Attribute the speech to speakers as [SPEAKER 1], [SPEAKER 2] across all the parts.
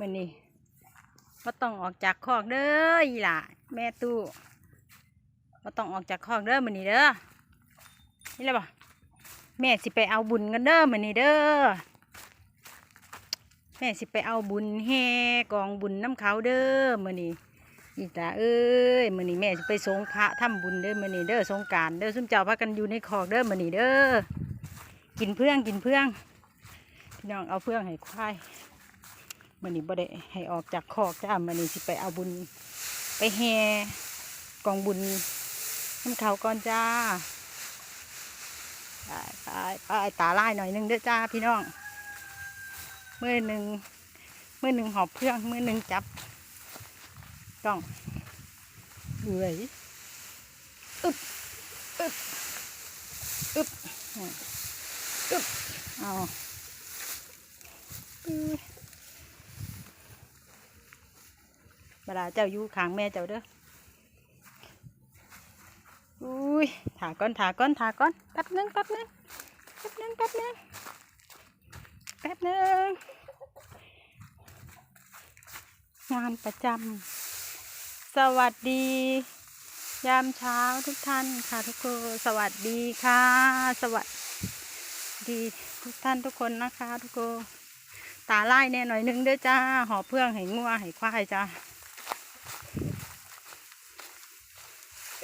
[SPEAKER 1] มันนี่ก็ต้องออกจากคอกเด้ออีหล่ะแม่ตู้ก็ต้องออกจากคอกเด้อมันนี่เด้อนี่แหละบ่แม่สิไปเอาบุญกันเด้อมันนี่เด้อแม่สิไปเอาบุญแห่กองบุญน้ำเขาเด้อมันนี่อีตาเอ้ยมันนี่แม่สิไปสงพระทำบุญเด้อมันนี่เด้อสงการเด้อซุ่มเจ้าพากันอยู่ในคอกเด้อมันนี่เด้อกินเพื่องกินเพื่องพี่น้องเอาเพื่องให้ควาย มันนี่บ่ได้ให้ออกจากคอกจ้ามันนี่สิไปเอาบุญ ไปแห่กองบุญน้ำเขาก่อนจ้าไปไปไปตาลายหน่อยนึงเด้อจ้าพี่น้องเมื่อหนึ่งเมื่อหนึ่งหอบเพื่องเมื่อหนึ่งจับต้องเอื่อยอึบอึบอึบอึบเอาอื้อ เว ลาเจ้าอยู่ข้างแม่เจ้าเด้ออุ้ยถาก้อนถาก้อนถาก้อนแป๊บหนึงแป๊บหนึงแป๊บหนึงแป๊บหนึงแป๊บนึงงานประจำสวัสดี ยามเช้าทุกท่านค่ะทุกคนสวัสดีค่ะ สวัสดีทุกท่านทุกคนนะคะ ทุกคนตาไล่แน่หน่อยหนึงเด้อจ้าหอเพื่องให้งัวให้ควายจ้า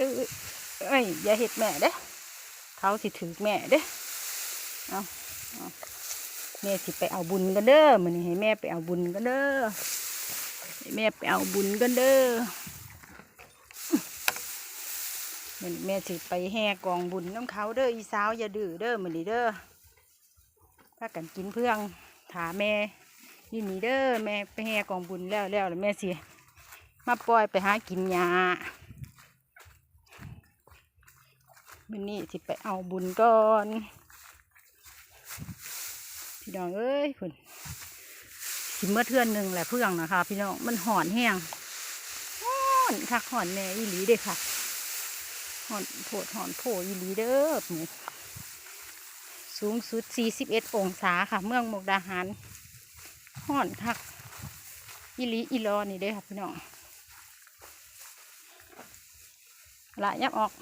[SPEAKER 1] เอ้ยเอ้ยอย่าเห็ดแม่เด้เขาสิถือแม่เด้เอาเอาแม่สิไปเอาบุญกันเด้อมันให้แม่ไปเอาบุญกันเด้อแม่ไปเอาบุญกันเด้อมันแม่สิไปแห่กองบุญน้ำเขาเด้ออีสาวอย่าดื้อเด้อมันนี้เด้อพากันกินเพื่องถาแม่นี่นี่เด้อแม่ไปแห่กองบุญแล้วแล้วแล้วแม่สิมาปล่อยไปหากินหญ้า มันนี่สิไปเอาบุญก่อน พี่น้องเอ้ยคุณสิเมื่อเทือนหนึ่งแหละเพื่องนะคะ พี่น้องมันหอนแห้งหอนคักหอนแน่อีหลีเด้ค่ะหอนโผดหอนโผอีหลีเด้อนี่สูงสุด 41 องศาค่ะ เมืองมุกดาหารหอนคักอีหลีอีรอนี่เด้อค่ะพี่น้องละยับออก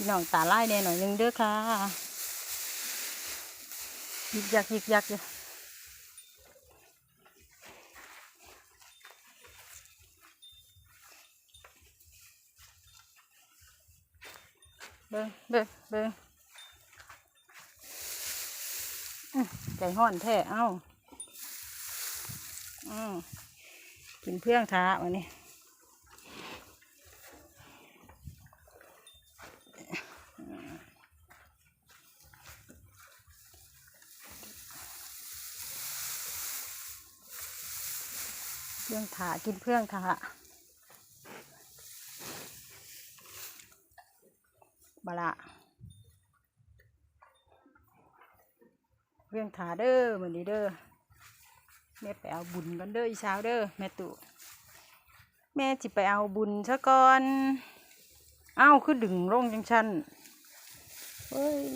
[SPEAKER 1] พี่น้องตาไล่แน่หน่อยหนึงเด้อค่ะยิกยักยิกยักอยู่เบิ่งเบิ่งเบิ่งอื้อใจห้อนแท้เอ้าอืมกินเพื่องท้าวันนี้ เพื่องถากินเพื่องถาบละเรื่องถาเด้อเหมือนนี้เด้อแม่ไปเอาบุญกันเด้ออีเช้าเด้อแม่ตุแม่จิไปเอาบุญซะก่อนเอ้าคือดึงลงจังชันเฮ้ย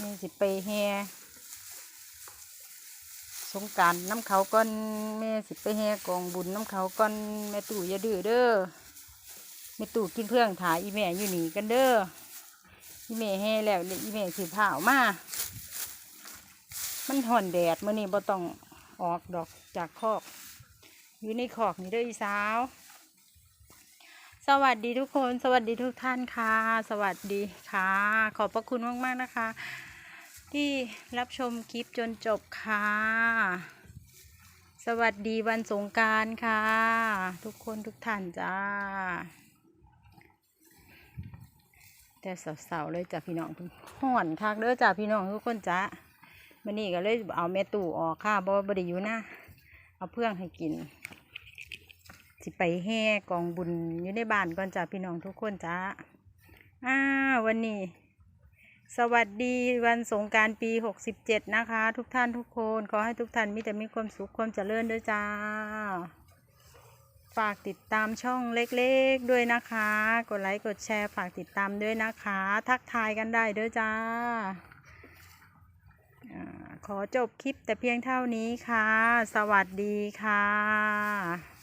[SPEAKER 1] แม่สิไปแห่สงการน้ำเขาก่อนแม่สิไปแห่กองบุญน้ำเขาก่อนแม่ตู่อย่าดื้อเด้อแม่ตู่กินเพื่องถ่ายอีแม่อยู่หนีกันเด้ออีแม่แห่แล้วอีแม่สิผ้าออกมามันห่อนแดดมื่อนี้บ่ต้องออกดอกจากคอก อยู่ในคอกนี่เด้ออีสาว สวัสดีทุกคน สวัสดีทุกท่านค่ะ สวัสดีค่ะ ขอบพระคุณมาก ๆ นะคะ ที่รับชมคลิปจนจบค่ะ สวัสดีวันสงการค่ะ ทุกคนทุกท่านจ้า แต่สาวๆเลยจ้ะพี่น้องห่อนคักเด้อจ้ะพี่น้องทุกคนจ้ามันนี่ก็เลยเอาแม่ตู่ออกค่ะบ่บ่ได้อยู่นะเอาเพื่องให้กิน สิไปแห่กองบุญอยู่ในบ้านก่อนจ้าพี่น้องทุกคนจ้าอ่าวันนี้ สวัสดีวันสงการปีหกสิบเจ็ดนะคะ ทุกท่านทุกคน ขอให้ทุกท่านมีแต่มีความสุขความเจริญด้วยจ้า ฝากติดตามช่องเล็กๆด้วยนะคะ กดไลค์กดแชร์ฝากติดตามด้วยนะคะ ทักทายกันได้ด้อจ้าอ่าขอจบคลิปแต่เพียงเท่านี้ค่ะ สวัสดีค่ะ